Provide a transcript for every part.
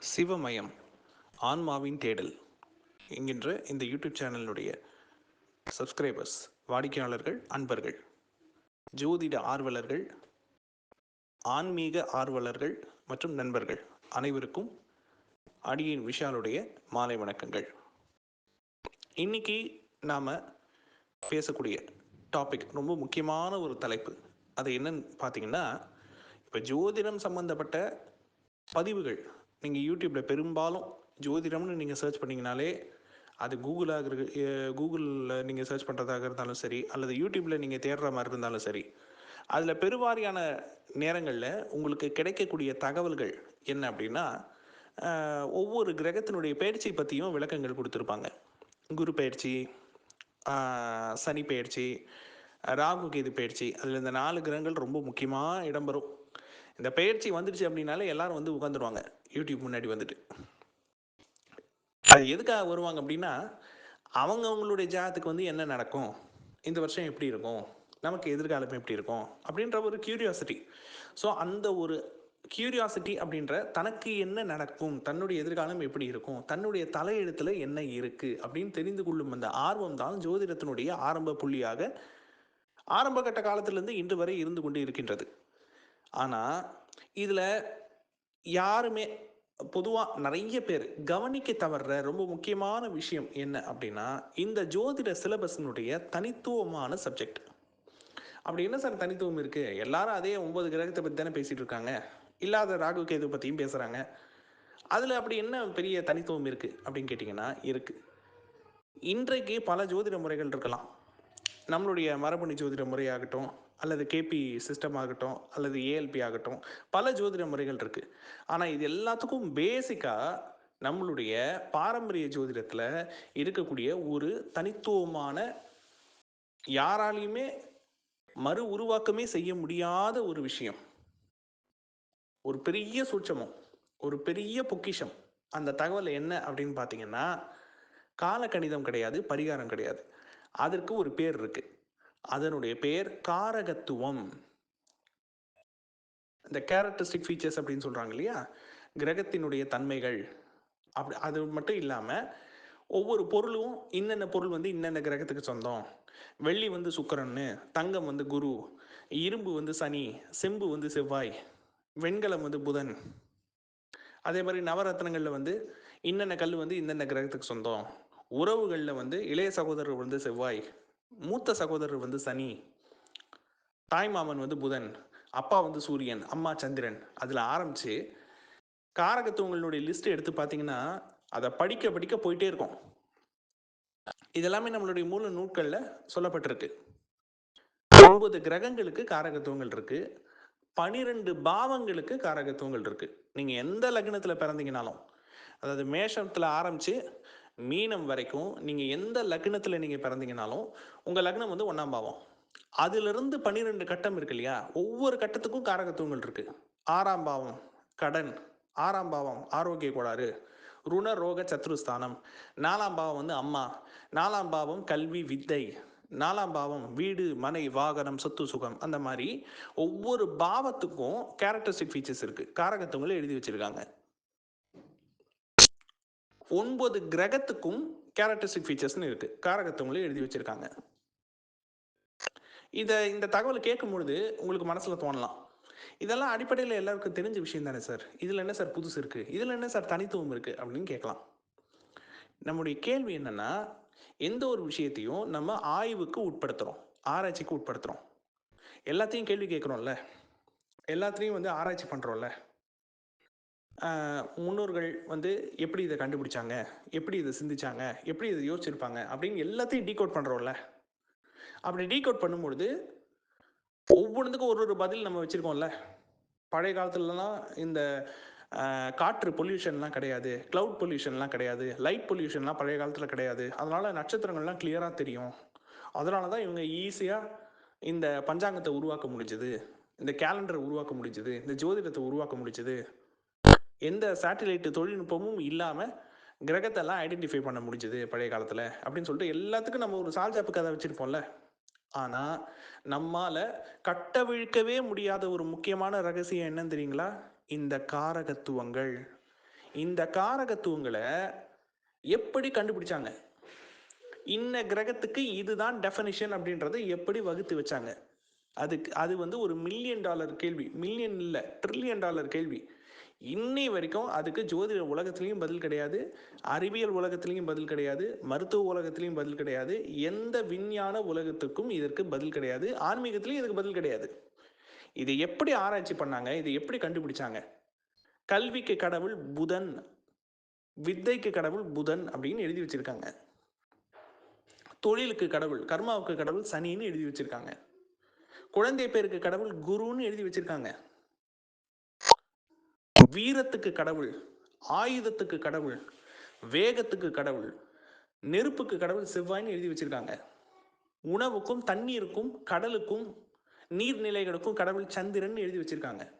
சிவமயம் ஆன்மாவின் தேடல் என்கின்ற இந்த யூடியூப் சேனலினுடைய சப்ஸ்கிரைபர்ஸ் வாடிக்கையாளர்கள் அன்பர்கள் ஜோதிட ஆர்வலர்கள் ஆன்மீக ஆர்வலர்கள் மற்றும் நண்பர்கள் அனைவருக்கும் அடியின் விஷாலுடைய மாலை வணக்கங்கள். இன்னைக்கு நாம் பேசக்கூடிய டாபிக் ரொம்ப முக்கியமான ஒரு தலைப்பு. அது என்னன்னு பார்த்தீங்கன்னா இப்போ ஜோதிடம் சம்பந்தப்பட்ட பதிவுகள் நீங்கள் யூடியூப்பில் பெரும்பாலும் ஜோதிடம்னு நீங்கள் சர்ச் பண்ணிங்கனாலே அது கூகுளாக இருக்க கூகுளில் நீங்கள் சர்ச் பண்ணுறதாக இருந்தாலும் சரி அல்லது யூடியூப்பில் நீங்கள் தேடுற மாதிரி இருந்தாலும் சரி அதில் பெருவாரியான நேரங்களில் உங்களுக்கு கிடைக்கக்கூடிய தகவல்கள் என்ன அப்படின்னா ஒவ்வொரு கிரகத்தினுடைய பயிற்சி பற்றியும் விளக்கங்கள் கொடுத்துருப்பாங்க. குரு பயிற்சி சனி பயிற்சி ராகு கேது பயிற்சி அதில் இந்த நாலு கிரகங்கள் ரொம்ப முக்கியமாக இடம்பெறும். இந்த பயிற்சி வந்துடுச்சு அப்படின்னாலே எல்லாரும் வந்து உட்காந்துருவாங்க யூடியூப் முன்னாடி வந்துட்டு. அது எதுக்காக வருவாங்க அப்படின்னா அவங்க அவங்களுடைய ஜாதத்துக்கு வந்து என்ன நடக்கும்? இந்த வருஷம் எப்படி இருக்கும்? நமக்கு எதிர்காலம் எப்படி இருக்கும்? அப்படின்ற ஒரு கியூரியாசிட்டி ஸோ அந்த ஒரு கியூரியாசிட்டி அப்படின்ற தனக்கு என்ன நடக்கும்? தன்னுடைய எதிர்காலம் எப்படி இருக்கும்? தன்னுடைய தலையெழுத்தில் என்ன இருக்கு? அப்படின்னு தெரிந்து கொள்ளும் அந்த ஆர்வம் தான் ஜோதிடத்தினுடைய ஆரம்ப புள்ளியாக ஆரம்ப கட்ட காலத்திலிருந்து இன்று வரை இருந்து கொண்டு இருக்கின்றது. ஆனால் இதில் யாருமே பொதுவாக நிறைய பேர் கவனிக்க தவறுற ரொம்ப முக்கியமான விஷயம் என்ன அப்படின்னா இந்த ஜோதிட சிலபஸினுடைய தனித்துவமான சப்ஜெக்ட் அப்படி என்ன சார் தனித்துவம் இருக்கு? எல்லாரும் அதே ஒன்பது கிரகத்தை பற்றி தானே பேசிட்டு இருக்காங்க. இல்லாத ராகு கேது பற்றியும் பேசுகிறாங்க அதில் அப்படி என்ன பெரிய தனித்துவம் இருக்கு அப்படின்னு கேட்டிங்கன்னா இருக்கு. இன்றைக்கு பல ஜோதிட முறைகள் இருக்கலாம். நம்மளுடைய மரபணி ஜோதிட முறையாகட்டும் அல்லது கேபி சிஸ்டம் ஆகட்டும் அல்லது ஏஎல்பி ஆகட்டும் பல ஜோதிட முறைகள் இருக்குது ஆனால் இது எல்லாத்துக்கும் பேசிக்காக நம்மளுடைய பாரம்பரிய ஜோதிடத்தில் இருக்கக்கூடிய ஒரு தனித்துவமான யாராலையுமே மறு உருவாக்கமே செய்ய முடியாத ஒரு விஷயம். ஒரு பெரிய சூட்சமம் ஒரு பெரிய பொக்கிஷம். அந்த தகவல் என்ன அப்படின்னு பார்த்தீங்கன்னா காலக்கணிதம் கிடையாது பரிகாரம் கிடையாது. அதற்கு ஒரு பேர் இருக்குது அதனுடைய பெயர் காரகத்துவம். இந்த கேரக்டரிஸ்டிக் ஃபீச்சர்ஸ் அப்படின்னு சொல்றாங்க இல்லையா? கிரகத்தினுடைய தன்மைகள். அப்படி அது மட்டும் இல்லாமல் ஒவ்வொரு பொருளும் இன்னென்ன பொருள் வந்து இன்னென்ன கிரகத்துக்கு சொந்தம்? வெள்ளி வந்து சுக்கரன்னு தங்கம் வந்து குரு இரும்பு வந்து சனி செம்பு வந்து செவ்வாய் வெண்கலம் வந்து புதன். அதே மாதிரி நவரத்னங்களில் வந்து இன்னென்ன கல் வந்து இன்னென்ன கிரகத்துக்கு சொந்தம்? உறவுகளில் வந்து இளைய சகோதரர் வந்து செவ்வாய். மூத்த சகோதரர் வந்து சனி தாய்மாமன் வந்து புதன் அப்பா வந்து சூரியன் அம்மா சந்திரன். அதில் ஆரம்பித்து காரகத்துவங்களுடைய லிஸ்ட் எடுத்து பார்த்தீங்கன்னா அதை படிக்க படிக்க போயிட்டே இருக்கும். இதெல்லாமே நம்மளுடைய மூல நூட்களில் சொல்லப்பட்டிருக்கு. ஒன்பது கிரகங்களுக்கு காரகத்துவங்கள் இருக்கு. பனிரெண்டு பாவங்களுக்கு காரகத்துவங்கள் இருக்கு. நீங்க எந்த லக்னத்துல பிறந்தீங்கனாலும். அதாவது மேஷத்துல ஆரம்பிச்சு மீனம் வரைக்கும் நீங்கள் எந்த லக்னத்தில் நீங்கள் பிறந்தீங்கனாலும் உங்கள் லக்னம் வந்து ஒன்றாம் பாவம். அதிலிருந்து பன்னிரெண்டு கட்டம் இருக்கு இல்லையா? ஒவ்வொரு கட்டத்துக்கும் காரகத்துவங்கள் இருக்கு. ஆறாம் பாவம் கடன். ஆறாம் பாவம் ஆரோக்கிய கோளாறு. ருண ரோக சத்ருஸ்தானம் நாலாம் பாவம் வந்து அம்மா. நாலாம் பாவம் கல்வி வித்தை. நாலாம் பாவம் வீடு மனை வாகனம் சொத்து சுகம். அந்த மாதிரி ஒவ்வொரு பாவத்துக்கும் கேரக்டரிஸ்டிக் ஃபீச்சர்ஸ் இருக்கு. காரகத்துவங்களை எழுதி வச்சிருக்காங்க. ஒன்பது கிரகத்துக்கும் கேரக்டரிஸ்டிக் ஃபீச்சர்ஸ்னு இருக்கு. காரகத்துவங்களை எழுதி வச்சிருக்காங்க. இதை இந்த தகவல் கேட்கும் பொழுது உங்களுக்கு மனசுல தோணலாம். இதெல்லாம் அடிப்படையில் எல்லாருக்கும் தெரிஞ்ச விஷயம் தானே சார்? இதில் என்ன சார் புதுசு இருக்கு? இதில் என்ன சார் தனித்துவம் இருக்கு? அப்படின்னு கேட்கலாம். நம்முடைய கேள்வி என்னன்னா எந்த ஒரு விஷயத்தையும் நம்ம ஆய்வுக்கு உட்படுத்துறோம். ஆராய்ச்சிக்கு உட்படுத்துறோம். எல்லாத்தையும் கேள்வி கேட்குறோம்ல. எல்லாத்தையும் வந்து ஆராய்ச்சி பண்ணுறோம்ல முன்னோர்கள் வந்து எப்படி இதை கண்டுபிடிச்சாங்க? எப்படி இதை சிந்திச்சாங்க? எப்படி இதை யோசிச்சிருப்பாங்க? அப்படின்னு எல்லாத்தையும் டீகோட் பண்ணுறோம்ல அப்படி டீகோட் பண்ணும்பொழுது ஒவ்வொன்றுத்துக்கும் ஒரு ஒரு பதில் நம்ம வச்சுருக்கோம்ல. பழைய காலத்துலலாம் இந்த காற்று பொல்யூஷன்லாம் கிடையாது. க்ளவுட் பொல்யூஷன்லாம் கிடையாது. லைட் பொல்யூஷன்லாம் பழைய காலத்தில் கிடையாது. அதனால நட்சத்திரங்கள்லாம் கிளியராக தெரியும். அதனால தான் இவங்க ஈஸியாக இந்த பஞ்சாங்கத்தை உருவாக்க முடிஞ்சது. இந்த கேலண்டரை உருவாக்க முடிஞ்சது. இந்த ஜோதிடத்தை உருவாக்க முடிஞ்சது. எந்த சேட்டலைட் தொழில்நுட்பமும் இல்லாமல் கிரகத்தெல்லாம் ஐடென்டிஃபை பண்ண முடிஞ்சது பழைய காலத்தில் அப்படின்னு சொல்லிட்டு எல்லாத்துக்கும் நம்ம ஒரு சால்ஜாப்பு கதை வச்சுருப்போம்ல. ஆனால் நம்மால் கட்டவிழ்க்கவே முடியாத ஒரு முக்கியமான ரகசியம் என்னன்னு தெரியுங்களா? இந்த காரகத்துவங்கள். இந்த காரகத்துவங்களை எப்படி கண்டுபிடிச்சாங்க? இன்ன கிரகத்துக்கு இதுதான் டெஃபனிஷன் அப்படின்றத எப்படி வகுத்து வச்சாங்க? அதுக்கு அது வந்து ஒரு மில்லியன் டாலர் கேள்வி. மில்லியன் இல்லை ட்ரில்லியன் டாலர் கேள்வி. இன்னி வரைக்கும் அதுக்கு ஜோதிட உலகத்துலேயும் பதில் கிடையாது அறிவியல் உலகத்துலேயும் பதில் கிடையாது மருத்துவ உலகத்துலேயும் பதில் கிடையாது எந்த விஞ்ஞான உலகத்துக்கும் இதற்கு பதில் கிடையாது ஆன்மீகத்துலேயும் இதுக்கு பதில் கிடையாது. இதை எப்படி ஆராய்ச்சி பண்ணாங்க இதை எப்படி கண்டுபிடிச்சாங்க? கல்விக்கு கடவுள் புதன் வித்தைக்கு கடவுள் புதன் அப்படின்னு எழுதி வச்சிருக்காங்க. தொழிலுக்கு கடவுள் கர்மாவுக்கு கடவுள் சனின்னு எழுதி வச்சிருக்காங்க. குழந்தை பேருக்கு கடவுள் குருன்னு எழுதி வச்சிருக்காங்க. வீரத்துக்கு கடவுள் ஆயுதத்துக்கு கடவுள் வேகத்துக்கு கடவுள் நெருப்புக்கு கடவுள் செவ்வாய்ன்னு எழுதி வச்சிருக்காங்க. உணவுக்கும் தண்ணீருக்கும் கடலுக்கும் நீர்நிலைகளுக்கும் கடவுள் சந்திரன் எழுதி வச்சிருக்காங்க.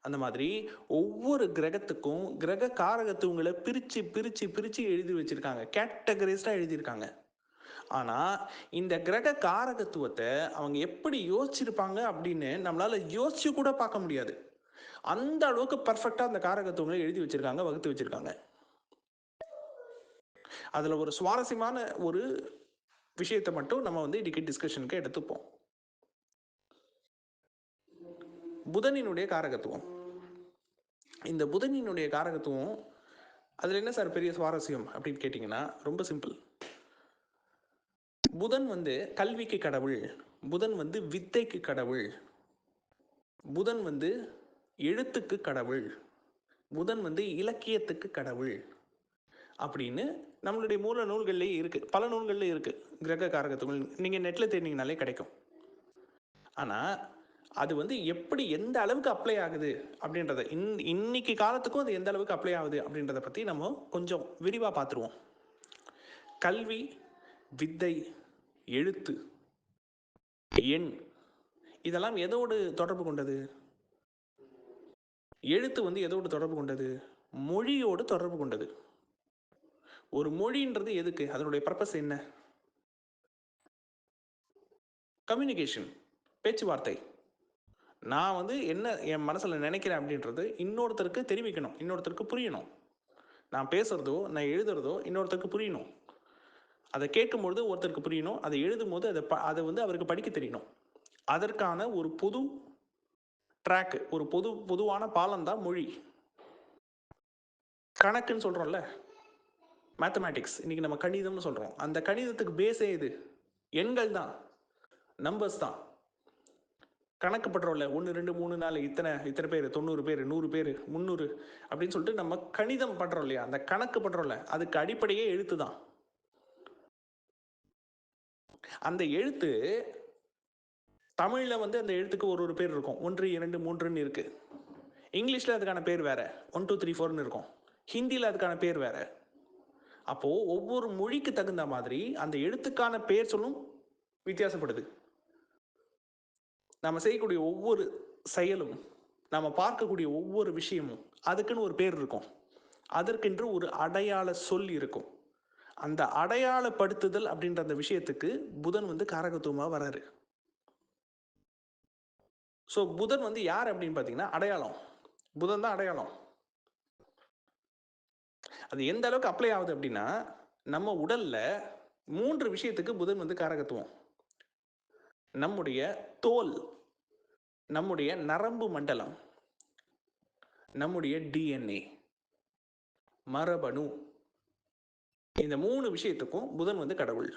அந்த மாதிரி ஒவ்வொரு கிரகத்துக்கும் கிரக காரகத்துவங்களை பிரித்து பிரித்து பிரித்து எழுதி வச்சிருக்காங்க. கேட்டகரிஸ்டாக எழுதியிருக்காங்க. ஆனால் இந்த கிரக காரகத்துவத்தை அவங்க எப்படி யோசிச்சிருப்பாங்க அப்படின்னு நம்மளால யோசிச்சு கூட பார்க்க முடியாது. அந்த அளவுக்கு பர்ஃபெக்டாக அந்த காரகத்துவங்களை எழுதி வச்சிருக்காங்க வகுத்து வச்சிருக்காங்க. அதில் ஒரு சுவாரஸ்யமான ஒரு விஷயத்தை மட்டும் நம்ம வந்து இன்னைக்கு டிஸ்கஷனுக்கு எடுத்துப்போம். புதனினுடைய காரகத்துவம். இந்த புதனினுடைய காரகத்துவம் அதில் என்ன சார் பெரிய சுவாரஸ்யம் அப்படின்னு கேட்டிங்கன்னா ரொம்ப சிம்பிள் புதன் வந்து கல்விக்கு கடவுள். புதன் வந்து வித்தைக்கு கடவுள். புதன் வந்து எழுத்துக்கு கடவுள் புதன் வந்து இலக்கியத்துக்கு கடவுள் அப்படின்னு நம்மளுடைய மூல நூல்கள்லேயே இருக்குது பல நூல்கள்ல இருக்குது கிரக காரகத்துகள் நீங்கள் நெட்டில் தேடினீங்கனாலே கிடைக்கும். ஆனால் அது வந்து எப்படி எந்த அளவுக்கு அப்ளை ஆகுது அப்படின்றத இன் இன்னைக்கு காலத்துக்கும் அது எந்த அளவுக்கு அப்ளை ஆகுது அப்படின்றத பற்றி நம்ம கொஞ்சம் விரிவாக பார்த்துருவோம் கல்வி வித்தை எழுத்து எண் இதெல்லாம் எதோடு தொடர்பு கொண்டது? எழுத்து வந்து எதோடு தொடர்பு கொண்டது? மொழியோடு தொடர்பு கொண்டது. ஒரு மொழின்றது எதுக்கு? அதனுடைய பர்பஸ் என்ன? கம்யூனிகேஷன் பேச்சுவார்த்தை. நான் வந்து என்ன என் மனசில் நினைக்கிறேன் அப்படின்றது இன்னொருத்தருக்கு தெரிவிக்கணும் இன்னொருத்தருக்கு புரியணும். நான் பேசுகிறதோ நான் எழுதுறதோ இன்னொருத்தருக்கு புரியணும். அதை கேட்கும்பொழுது ஒருத்தருக்கு புரியணும் அதை எழுதும் போது அதை ப அதை வந்து அவருக்கு படிக்க தெரியணும். அதற்கான ஒரு பொது ட்ராக்கு ஒரு பொது பொதுவான பாலம் தான் மொழி. கணக்குன்னு சொல்கிறோம்ல மேத்தமேட்டிக்ஸ் இன்னைக்கு நம்ம கணிதம்னு சொல்கிறோம் அந்த கணிதத்துக்கு பேஸே இது? எண்கள் தான். நம்பர்ஸ் தான். கணக்கு பண்றோம்ல ஒன்று ரெண்டு மூணு நாலு இத்தனை இத்தனை பேர் தொண்ணூறு பேர் நூறு பேர் முந்நூறு அப்படின்னு சொல்லிட்டு நம்ம கணிதம் பண்றோம் இல்லையா? அந்த கணக்கு பண்றோம்ல அதுக்கு அடிப்படையே எழுத்து தான். அந்த எழுத்து தமிழில் வந்து அந்த எழுத்துக்கு ஒரு ஒரு பேர் இருக்கும். ஒன்று இரண்டு மூன்றுன்னு இருக்குது இங்கிலீஷில் அதுக்கான பேர் வேறு. ஒன் டூ த்ரீ ஃபோர்னு இருக்கும். ஹிந்தியில் அதுக்கான பேர் வேறு. அப்போது ஒவ்வொரு மொழிக்கு தகுந்த மாதிரி அந்த எழுத்துக்கான பேர் சொல்லும் வித்தியாசப்படுது. நம்ம செய்யக்கூடிய ஒவ்வொரு செயலும் நம்ம பார்க்கக்கூடிய ஒவ்வொரு விஷயமும் அதுக்குன்னு ஒரு பேர் இருக்கும். அதற்கென்று ஒரு அடையாள சொல் இருக்கும். அந்த அடையாளப்படுத்துதல் அப்படின்ற அந்த விஷயத்துக்கு புதன் வந்து காரகத்துவமாக வராரு. ஸோ புதன் வந்து யார் அப்படின்னு பார்த்தீங்கன்னா அடையாளம். புதன் தான் அடையாளம். அது எந்த அளவுக்கு அப்ளை ஆகுது அப்படின்னா நம்ம உடல்ல மூன்று விஷயத்துக்கு புதன் வந்து காரகத்துவம். நம்முடைய தோல் நம்முடைய நரம்பு மண்டலம் நம்முடைய டிஎன்ஏ மரபணு. இந்த மூணு விஷயத்துக்கும் புதன் வந்து கடவுள்.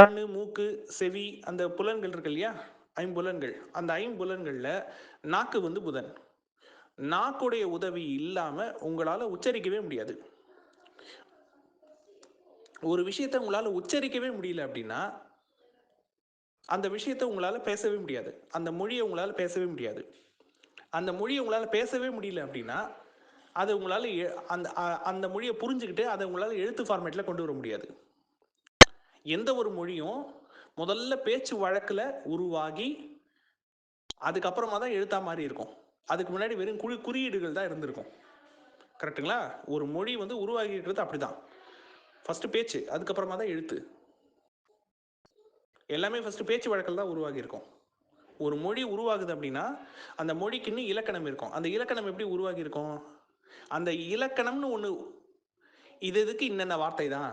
கண்ணு மூக்கு செவி அந்த புலன்கள் இருக்கு இல்லையா? ஐம்புலன்கள். அந்த ஐம்புலன்கள்ல நாக்கு வந்து புதன். நாக்குடைய உதவி இல்லாம உங்களால உச்சரிக்கவே முடியாது. ஒரு விஷயத்த உங்களால உச்சரிக்கவே முடியல அப்படின்னா அந்த விஷயத்தை உங்களால பேசவே முடியாது. அந்த மொழியை உங்களால பேசவே முடியாது. அந்த மொழியை உங்களால பேசவே முடியல அப்படின்னா அதை உங்களால எ- அந்த அ- அந்த மொழியை புரிஞ்சுக்கிட்டு அதை உங்களால எழுத்து ஃபார்மேட்ல கொண்டு வர முடியாது. எந்த ஒரு மொழியும் முதல்ல பேச்சு வழக்கில் உருவாகி அதுக்கப்புறமா தான் எழுத்தா மாதிரி இருக்கும். அதுக்கு முன்னாடி வெறும் குறி குறியீடுகள் தான் இருந்திருக்கும். கரெக்ட்டுங்களா ஒரு மொழி வந்து உருவாகி இருக்கிறது அப்படிதான். ஃபர்ஸ்ட் பேச்சு அதுக்கப்புறமா தான் எழுத்து. எல்லாமே ஃபர்ஸ்ட் பேச்சு வழக்கில் தான் உருவாகி இருக்கும் ஒரு மொழி உருவாகுது அப்படின்னா அந்த மொழிக்குன்னு இலக்கணம் இருக்கும். அந்த இலக்கணம் எப்படி உருவாகி இருக்கும் அந்த இலக்கணம்னு ஒன்று இது இதுக்கு இன்னென்ன வார்த்தை தான்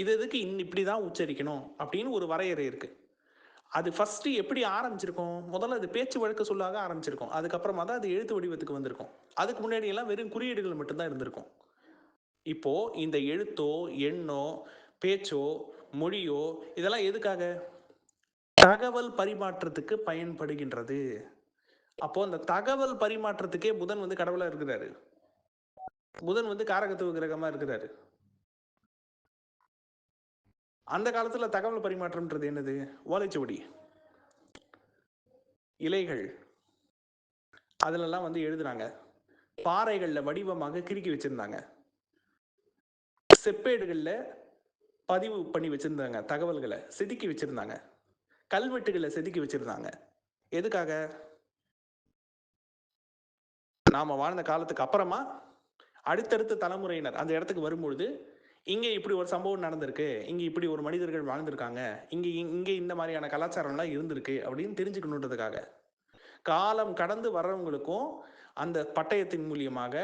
இது இதுக்கு இன் இப்படி தான் உச்சரிக்கணும் அப்படின்னு ஒரு வரையறை இருக்குது அது ஃபஸ்ட்டு எப்படி ஆரம்பிச்சிருக்கும்? முதல்ல அது பேச்சு வழக்கு சொல்லாக ஆரம்பிச்சிருக்கும். அதுக்கப்புறமா தான் அது எழுத்து வடிவத்துக்கு வந்திருக்கும். அதுக்கு முன்னாடி எல்லாம் வெறும் குறியீடுகள் மட்டும்தான் இருந்திருக்கும். இப்போ இந்த எழுத்தோ எண்ணோ பேச்சோ மொழியோ இதெல்லாம் எதுக்காக? தகவல் பரிமாற்றத்துக்கு பயன்படுகின்றது. அப்போ அந்த தகவல் பரிமாற்றத்துக்கே புதன் வந்து கடவுளா இருக்கிறாரு. புதன் வந்து காரகத்துவ கிரகமா இருக்கிறாரு. அந்த காலத்துல தகவல் பரிமாற்றம்ன்றது என்னது? ஓலைச்சுவடி. இலைகள். அதுலலாம் வந்து எழுதுனாங்க பாறைகள்ல வடிவமாக கிறுக்கி வச்சிருந்தாங்க. செப்பேடுகள்ல பதிவு பண்ணி வச்சிருந்தாங்க தகவல்களை செதுக்கி வச்சிருந்தாங்க. கல்வெட்டுகளை செதுக்கி வச்சிருந்தாங்க. எதுக்காக? நாம வாழ்ந்த காலத்துக்கு அப்புறமா அடுத்தடுத்த தலைமுறையினர் அந்த இடத்துக்கு வரும்பொழுது இங்கே இப்படி ஒரு சம்பவம் நடந்திருக்கு. இங்கே இப்படி ஒரு மனிதர்கள் வாழ்ந்திருக்காங்க. இங்கே இங்கே இந்த மாதிரியான கலாச்சாரம்லாம் இருந்திருக்கு அப்படின்னு தெரிஞ்சுக்கணுன்றதுக்காக. காலம் கடந்து வர்றவங்களுக்கும் அந்த பட்டயத்தின் மூலியமாக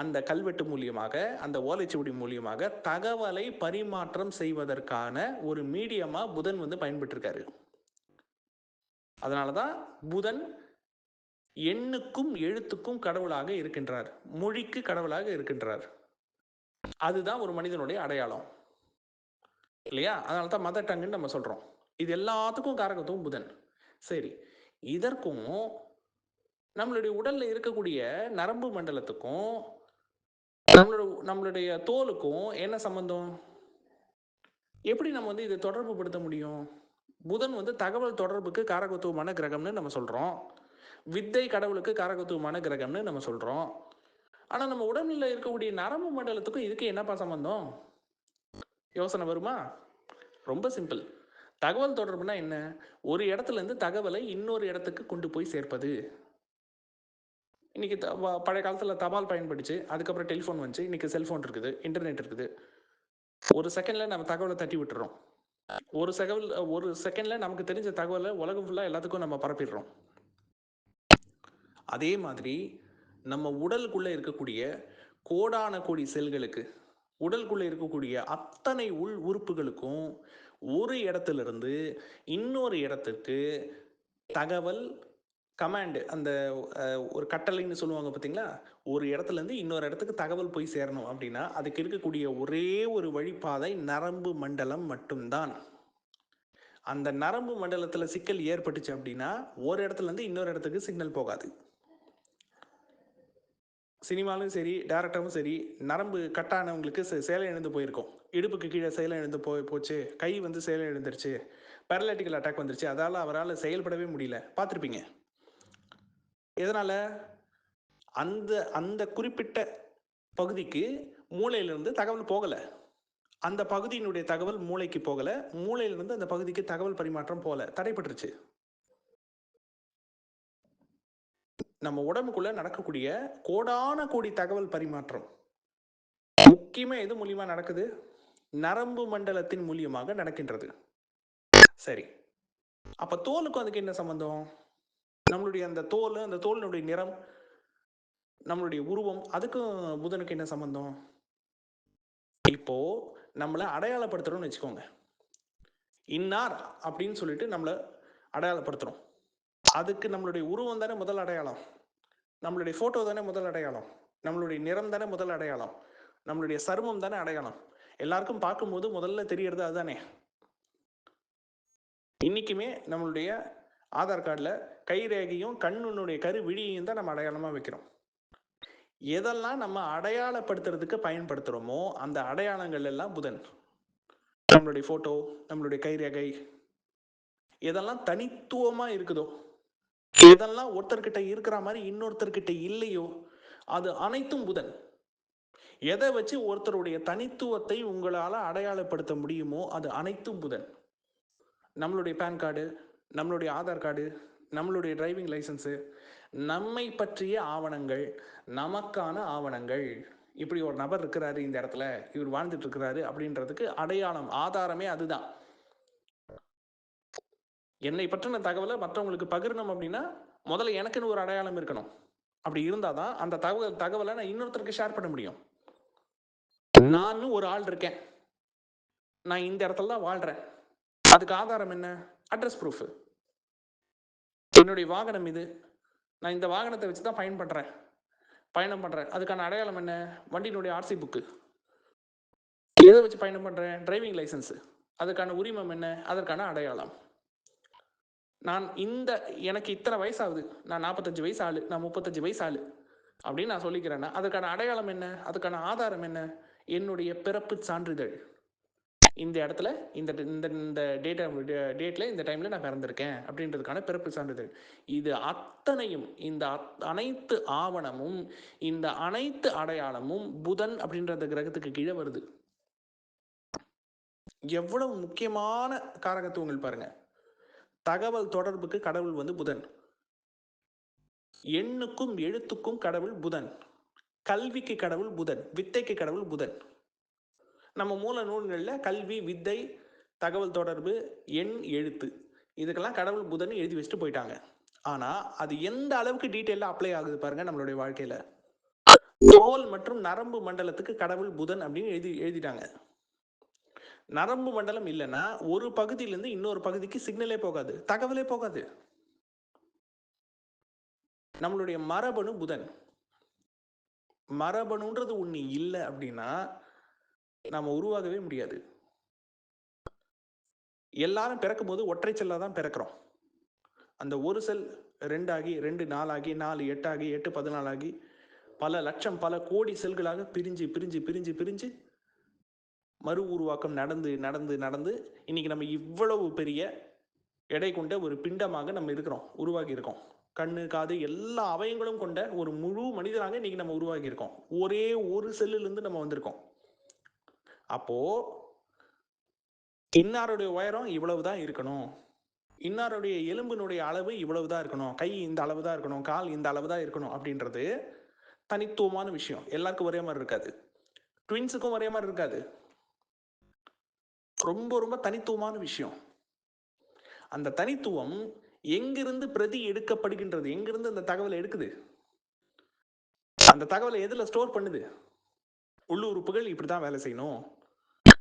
அந்த கல்வெட்டு மூலியமாக அந்த ஓலைச்சுவடி மூலியமாக தகவலை பரிமாற்றம் செய்வதற்கான ஒரு மீடியமா புதன் வந்து பயன்பட்டிருக்காரு அதனால தான் புதன் எண்ணுக்கும் எழுத்துக்கும் கடவுளாக இருக்கின்றார். மொழிக்கு கடவுளாக இருக்கின்றார். அதுதான் ஒரு மனிதனுடைய அடையாளம். இல்லையா? அதனால தான் மதர் டங்குன்னு நம்ம சொல்றோம். இது எல்லாத்துக்கும் காரகத்துவம் புதன். சரி. இதற்கும் நம்மளுடைய உடல்ல இருக்கக்கூடிய நரம்பு மண்டலத்துக்கும் நம்மளோட நம்மளுடைய தோலுக்கும் என்ன சம்பந்தம்? எப்படி நம்ம வந்து இதை தொடர்பு படுத்த முடியும்? புதன் வந்து தகவல் தொடர்புக்கு காரகத்துவமான கிரகம்னு நம்ம சொல்றோம். வித்தை கடவுளுக்கு காரகத்துவமான கிரகம்னு நம்ம சொல்றோம். ஆனால் நம்ம உடம்புல இருக்கக்கூடிய நரம்பு மண்டலத்துக்கும் இதுக்கு என்னப்பா சம்பந்தம்? யோசனை வருமா? ரொம்ப சிம்பிள் தகவல் தொடர்புனா என்ன? ஒரு இடத்துல இருந்து தகவலை இன்னொரு இடத்துக்கு கொண்டு போய் சேர்ப்பது. இன்னைக்கு த- பழைய காலத்தில் தபால் பயன்படுச்சு. அதுக்கப்புறம் டெலிஃபோன் வந்துச்சு. இன்னைக்கு செல்ஃபோன் இருக்குது. இன்டர்நெட் இருக்குது. ஒரு செகண்டில் நம்ம தகவலை தட்டி விட்டுறோம். ஒரு தகவல் ஒரு செகண்டில் நமக்கு தெரிஞ்ச தகவலை உலகம் ஃபுல்லாக எல்லாத்துக்கும் நம்ம பரப்பிடுறோம். அதே மாதிரி நம்ம உடலுக்குள்ள இருக்கக்கூடிய கோடான கோடி செல்களுக்கு உடலுக்குள்ள இருக்கக்கூடிய அத்தனை உள் உறுப்புகளுக்கும் ஒரு இடத்துல இருந்து இன்னொரு இடத்துக்கு தகவல் கமாண்டு அந்த ஒரு கட்டளைன்னு சொல்லுவாங்க பார்த்தீங்களா ஒரு இடத்துல இருந்து இன்னொரு இடத்துக்கு தகவல் போய் சேரணும் அப்படின்னா அதுக்கு இருக்கக்கூடிய ஒரே ஒரு வழிப்பாதை நரம்பு மண்டலம் மட்டும்தான். அந்த நரம்பு மண்டலத்துல சிக்கல் ஏற்பட்டுச்சு அப்படின்னா ஒரு இடத்துல இருந்து இன்னொரு இடத்துக்கு சிக்னல் போகாது. சினிமாலும் சரி டேரக்டரும் சரி நரம்பு கட்டானவங்களுக்கு சே- சேலை இழந்து போயிருக்கும். இடுப்புக்கு கீழே சேலை இழந்து போய் போச்சு. கை வந்து சேலை இழந்துருச்சு. பேரலைட்டிக்கல் அட்டாக் வந்துருச்சு. அதால் அவரால் செயல்படவே முடியல. பார்த்துருப்பீங்க. எதனால்? அந்த அந்த குறிப்பிட்ட பகுதிக்கு மூளையிலிருந்து தகவல் போகலை. அந்த பகுதியினுடைய தகவல் மூளைக்கு போகலை. மூளையிலிருந்து அந்த பகுதிக்கு தகவல் பரிமாற்றம் போகல தடைப்பட்டுருச்சு நம்ம உடம்புக்குள்ள நடக்கக்கூடிய கோடான கோடி தகவல் பரிமாற்றம். முக்கியமா எது மூலியமா நடக்குது? நரம்பு மண்டலத்தின் மூலியமாக நடக்கின்றது. சரி. அப்ப தோலுக்கும் அதுக்கு என்ன சம்பந்தம்? நம்மளுடைய அந்த தோல் அந்த தோலினுடைய நிறம் நம்மளுடைய உருவம் அதுக்கும் புதனுக்கு என்ன சம்பந்தம்? இப்போ நம்மளை அடையாளப்படுத்துறோம்னு வச்சுக்கோங்க. இன்னார் அப்படின்னு சொல்லிட்டு நம்மளை அடையாளப்படுத்துறோம். அதுக்கு நம்மளுடைய உருவம் தானே முதல் அடையாளம். நம்மளுடைய ஃபோட்டோ தானே முதல் அடையாளம். நம்மளுடைய நிறம் தானே முதல் அடையாளம். நம்மளுடைய சருமம் தானே அடையாளம். எல்லாருக்கும் பார்க்கும்போது முதல்ல தெரியறது அதுதானே. இன்னைக்குமே நம்மளுடைய ஆதார் கார்டில் கை ரேகையும் கண்ணுனுடைய கரு விழியையும் தான் நம்ம அடையாளமாக வைக்கிறோம். எதெல்லாம் நம்ம அடையாளப்படுத்துறதுக்கு பயன்படுத்துகிறோமோ அந்த அடையாளங்கள் எல்லாம் புதன். நம்மளுடைய ஃபோட்டோ நம்மளுடைய கைரேகை எதெல்லாம் தனித்துவமாக இருக்குதோ எதெல்லாம் ஒருத்தர்கிட்ட இருக்கிற மாதிரி இன்னொருத்தர்கிட்ட இல்லையோ அது அனைத்தும் புதன். எதை வச்சு ஒருத்தருடைய தனித்துவத்தை உங்களால் அடையாளப்படுத்த முடியுமோ அது அனைத்தும் புதன். நம்மளுடைய பேன் கார்டு நம்மளுடைய ஆதார் கார்டு நம்மளுடைய டிரைவிங் லைசன்ஸு நம்மை பற்றிய ஆவணங்கள் நமக்கான ஆவணங்கள். இப்படி ஒரு நபர் இருக்கிறாரு இந்த இடத்துல இவர் வாழ்ந்துட்டு இருக்கிறாரு அப்படின்றதுக்கு அடையாளம் ஆதாரமே அதுதான். என்னை பற்றின தகவலை மற்றவங்களுக்கு பகிரணும் அப்படின்னா முதல்ல எனக்குன்னு ஒரு அடையாளம் இருக்கணும். அப்படி இருந்தால் தான் அந்த தகவல் தகவலை நான் இன்னொருத்தருக்கு ஷேர் பண்ண முடியும். நான் ஒரு ஆள் இருக்கேன். நான் இந்த இடத்துல தான் வாழ்கிறேன் அதுக்கு ஆதாரம் என்ன? அட்ரஸ் ப்ரூஃப் என்னுடைய வாகனம் இது. நான் இந்த வாகனத்தை வச்சு தான் பயன் பண்ணுறேன் பயணம் பண்ணுறேன் அதுக்கான அடையாளம் என்ன? வண்டியினுடைய ஆர்சி புக்கு எதை வச்சு பயணம் பண்ணுறேன் டிரைவிங் லைசன்ஸு அதுக்கான உரிமம் என்ன? அதற்கான அடையாளம். நான் இந்த எனக்கு இத்தனை வயசாகுது. நான் நாற்பத்தஞ்சு வயசு ஆளு நான் முப்பத்தஞ்சு வயசு ஆளு அப்படின்னு நான் சொல்லிக்கிறேன்னா அதுக்கான அடையாளம் என்ன? அதுக்கான ஆதாரம் என்ன? என்னுடைய பிறப்பு சான்றிதழ். இந்த இடத்துல இந்த இந்த இந்த டேட்டா டேட்டில் இந்த டைமில் நான் பிறந்திருக்கேன் அப்படின்றதுக்கான பிறப்பு சான்றிதழ். இது அத்தனையும் இந்த அத்- அனைத்து ஆவணமும் இந்த அனைத்து அடையாளமும் புதன் அப்படின்ற அந்த கிரகத்துக்கு கீழே வருது. எவ்வளவு முக்கியமான காரகத்துவங்கள் பாருங்கள் தகவல் தொடர்புக்கு கடவுள் வந்து புதன். எண்ணுக்கும் எழுத்துக்கும் கடவுள் புதன். கல்விக்கு கடவுள் புதன். வித்தைக்கு கடவுள் புதன். நம்ம மூல நூல்களில் கல்வி வித்தை தகவல் தொடர்பு எண் எழுத்து. இதுக்கெல்லாம் கடவுள் புதன் எழுதி வச்சுட்டு போயிட்டாங்க. ஆனா அது எந்த அளவுக்கு டீட்டெயிலாக அப்ளை ஆகுது பாருங்க நம்மளுடைய வாழ்க்கையில. தோல் மற்றும் நரம்பு மண்டலத்துக்கு கடவுள் புதன் அப்படின்னு எழுதி எழுதிட்டாங்க. நரம்பு மண்டலம் இல்லைன்னா ஒரு பகுதியிலேருந்து இன்னொரு பகுதிக்கு சிக்னலே போகாது தகவலே போகாது. நம்மளுடைய மரபணு புதன். மரபணுன்றது ஒண்ணு இல்லை அப்படின்னா நாம உருவாகவே முடியாது. எல்லாரும் பிறக்கும்போது ஒற்றை செல்லாக தான் பிறக்கிறோம். அந்த ஒரு செல் ரெண்டாகி ரெண்டு நாலாகி நாலு எட்டாகி எட்டு பதினாலாகி பல லட்சம் பல கோடி செல்களாக பிரிஞ்சு பிரிஞ்சு பிரிஞ்சு பிரிஞ்சு மறு உருவாக்கம் நடந்து நடந்து நடந்து இன்னைக்கு நம்ம இவ்வளவு பெரிய எடை கொண்ட ஒரு பிண்டமாக நம்ம இருக்கிறோம் உருவாகி இருக்கோம். கண்ணு காது எல்லா அவயங்களும் கொண்ட ஒரு முழு மனிதனாக இன்னைக்கு நம்ம உருவாகி இருக்கோம். ஒரே ஒரு செல்லிலிருந்து நம்ம வந்திருக்கோம். அப்போ இன்னாருடைய உயரம் இவ்வளவுதான் இருக்கணும். இன்னாருடைய எலும்பினுடைய அளவு இவ்வளவுதான் இருக்கணும். கை இந்த அளவு தான் இருக்கணும். கால் இந்த அளவு தான் இருக்கணும் அப்படின்றது தனித்துவமான விஷயம். எல்லாருக்கும் ஒரே மாதிரி இருக்காது. ட்வின்ஸுக்கும் ஒரே மாதிரி இருக்காது. ரொம்ப ரொம்ப தனித்துவமான விஷயம். அந்த தனித்துவம் எங்கிருந்து பிரதி எடுக்கப்படுகின்றது? எங்கிருந்து அந்த தகவலை எடுக்குது? அந்த தகவலை எதில் ஸ்டோர் பண்ணுது? உள்ளுறுப்புகள் இப்படி தான் வேலை செய்யணும்.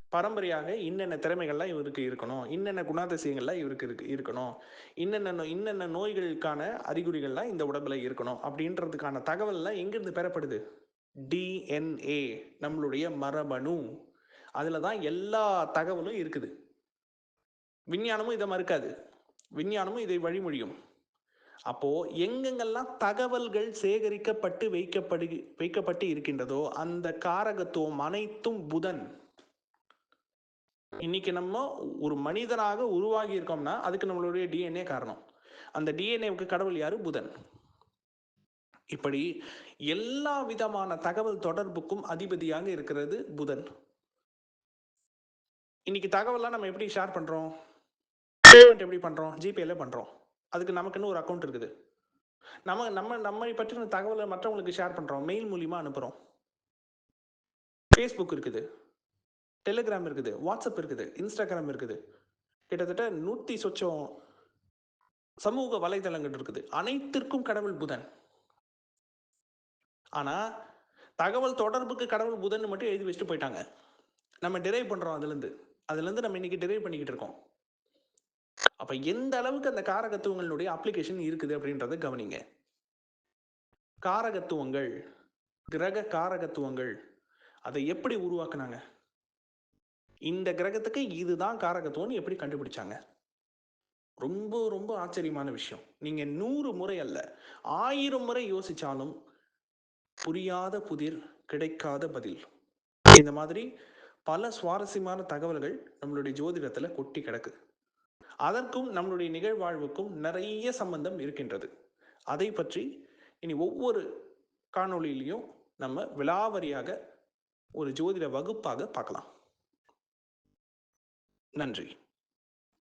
பரம்பரையாக இன்னென்ன திறமைகள்லாம் இவருக்கு இருக்கணும்? இன்னென்ன குணாதிசயங்கள்லாம் இவருக்கு இருக்கு இருக்கணும்? இன்னென்ன இன்னென்ன நோய்களுக்கான அறிகுறிகள்லாம் இந்த உடம்புல இருக்கணும்? அப்படின்றதுக்கான தகவல்லாம் எங்கிருந்து பெறப்படுது? டிஎன்ஏ நம்மளுடைய மரபணு. அதில் தான் எல்லா தகவலும் இருக்குது. விஞ்ஞானமும் இதை மறுக்காது. விஞ்ஞானமும் இதை வழிமொழியும். அப்போ எங்கெங்கெல்லாம் தகவல்கள் சேகரிக்கப்பட்டு வைக்கப்படு வைக்கப்பட்டு இருக்கின்றதோ அந்த காரகத்துவம் அனைத்தும் புதன். இன்னைக்கு நம்ம ஒரு மனிதனாக உருவாகி இருக்கோம்னா அதுக்கு நம்மளுடைய டிஎன்ஏ காரணம். அந்த டிஎன்ஏவுக்கு கடவுள் யாரு? புதன். இப்படி எல்லா விதமான தகவல் தொடர்புக்கும் அதிபதியாக இருக்கிறது புதன். இன்னைக்கு தகவல்லாம் நம்ம எப்படி ஷேர் பண்றோம்? பேமெண்ட் எப்படி பண்றோம்? ஜிபேல பண்றோம். அதுக்கு நமக்குன்னு ஒரு அக்கௌண்ட் இருக்குது. நம்ம நம்ம நம்மை பற்றின தகவலை மற்றவங்களுக்கு ஷேர் பண்றோம். மெயில் மூலியமா அனுப்புறோம். ஃபேஸ்புக் இருக்குது. டெலிகிராம் இருக்குது. வாட்ஸ்அப் இருக்குது. இன்ஸ்டாகிராம் இருக்குது. கிட்டத்தட்ட நூற்றி சொச்சம் சமூக வலைதளங்கள் இருக்குது. அனைத்திற்கும் கடவுள் புதன். ஆனா தகவல் தொடர்புக்கு கடவுள் புதன் மட்டும் எழுதி வச்சுட்டு போயிட்டாங்க. நம்ம டிரைவ் பண்றோம் அதுலேருந்து. அதுலேருந்து அதுல இருந்து நம்ம இன்னைக்கு டெரைவ் பண்ணிக்கிட்டு இருக்கோம். அப்ப எந்த அளவுக்கு அந்த காரகத்துவங்களுடைய அப்ளிகேஷன் இருக்குது அப்படின்றத கவனிங்க. காரகத்துவங்கள் கிரக காரகத்துவங்கள் அதை எப்படி உருவாக்குனாங்க? இந்த கிரகத்துக்கு இதுதான் காரகத்துவம்னு எப்படி கண்டுபிடிச்சாங்க? ரொம்ப ரொம்ப ஆச்சரியமான விஷயம். நீங்க நூறு முறை அல்ல ஆயிரம் முறை யோசிச்சாலும் புரியாத புதிர் கிடைக்காத பதில். இந்த மாதிரி பல சுவாரஸ்யமான தகவல்கள் நம்மளுடைய ஜோதிடத்துல கொட்டி கிடக்கு. அதற்கும் நம்மளுடைய நிகழ்வாழ்வுக்கும் நிறைய சம்பந்தம் இருக்கின்றது. அதை பற்றி இனி ஒவ்வொரு காணொளியிலையும் நம்ம விலாவரியாக ஒரு ஜோதிட வகுப்பாக பார்க்கலாம். நன்றி.